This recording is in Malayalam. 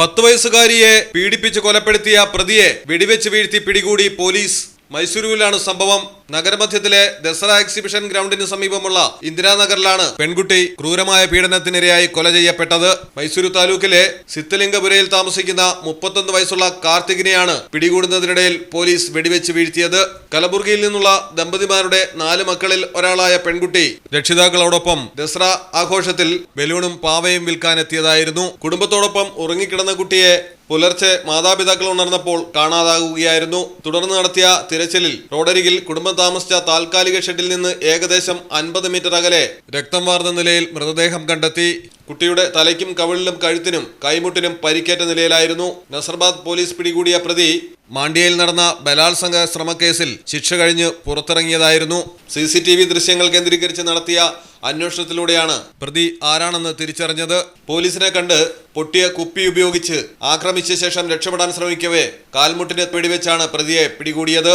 പത്ത് വയസ്സുകാരിയെ പീഡിപ്പിച്ച് കൊലപ്പെടുത്തിയ പ്രതിയെ വെടിവെച്ച് വീഴ്ത്തി പിടികൂടി പോലീസ് മൈസൂരുവിലാണ് സംഭവം. നഗരമധ്യത്തിലെ ദസറ എക്സിബിഷൻ ഗ്രൗണ്ടിന് സമീപമുള്ള ഇന്ദിരാനഗറിലാണ് പെൺകുട്ടി ക്രൂരമായ പീഡനത്തിനിരയായി കൊല ചെയ്യപ്പെട്ടത്. മൈസൂരു താലൂക്കിലെ സിത്തലിംഗപുരയിൽ താമസിക്കുന്ന മുപ്പത്തൊന്ന് വയസ്സുള്ള കാർത്തികിനെയാണ് പിടികൂടുന്നതിനിടയിൽ പോലീസ് വെടിവെച്ച് വീഴ്ത്തിയത്. കലബുർഗിയിൽ നിന്നുള്ള ദമ്പതിമാരുടെ നാല് മക്കളിൽ ഒരാളായ പെൺകുട്ടി രക്ഷിതാക്കളോടൊപ്പം ദസറ ആഘോഷത്തിൽ ബലൂണും പാവയും വിൽക്കാനെത്തിയതായിരുന്നു. കുടുംബത്തോടൊപ്പം ഉറങ്ങിക്കിടന്ന കുട്ടിയെ പുലർച്ചെ മാതാപിതാക്കൾ ഉണർന്നപ്പോൾ കാണാതാകുകയായിരുന്നു തുടർന്ന് നടത്തിയ തിരച്ചിലിൽ റോഡരികിൽ കുടുംബം താമസിച്ച താൽക്കാലിക ഷെഡിൽ നിന്ന് ഏകദേശം അൻപത് മീറ്റർ അകലെ രക്തം വാർന്ന നിലയിൽ മൃതദേഹം കണ്ടെത്തി. കുട്ടിയുടെ തലയ്ക്കും കവിളിലും കഴുത്തിനും കൈമുട്ടിനും പരിക്കേറ്റ നിലയിലായിരുന്നു നസർബാദ് പോലീസ് പിടികൂടിയ പ്രതി. മാണ്ഡ്യയിൽ നടന്ന ബലാത്സംഗ ശ്രമക്കേസിൽ ശിക്ഷ കഴിഞ്ഞ് പുറത്തിറങ്ങിയതായിരുന്നു. സി സി ടി വി ദൃശ്യങ്ങൾ കേന്ദ്രീകരിച്ച് നടത്തിയ അന്വേഷണത്തിലൂടെയാണ് പ്രതി ആരാണെന്ന് തിരിച്ചറിഞ്ഞത്. പോലീസിനെ കണ്ട് പൊട്ടിയ കുപ്പി ഉപയോഗിച്ച് ആക്രമിച്ച ശേഷം രക്ഷപ്പെടാൻ ശ്രമിക്കവേ കാൽമുട്ടിന് പിടിവെച്ചാണ് പ്രതിയെ പിടികൂടിയത്.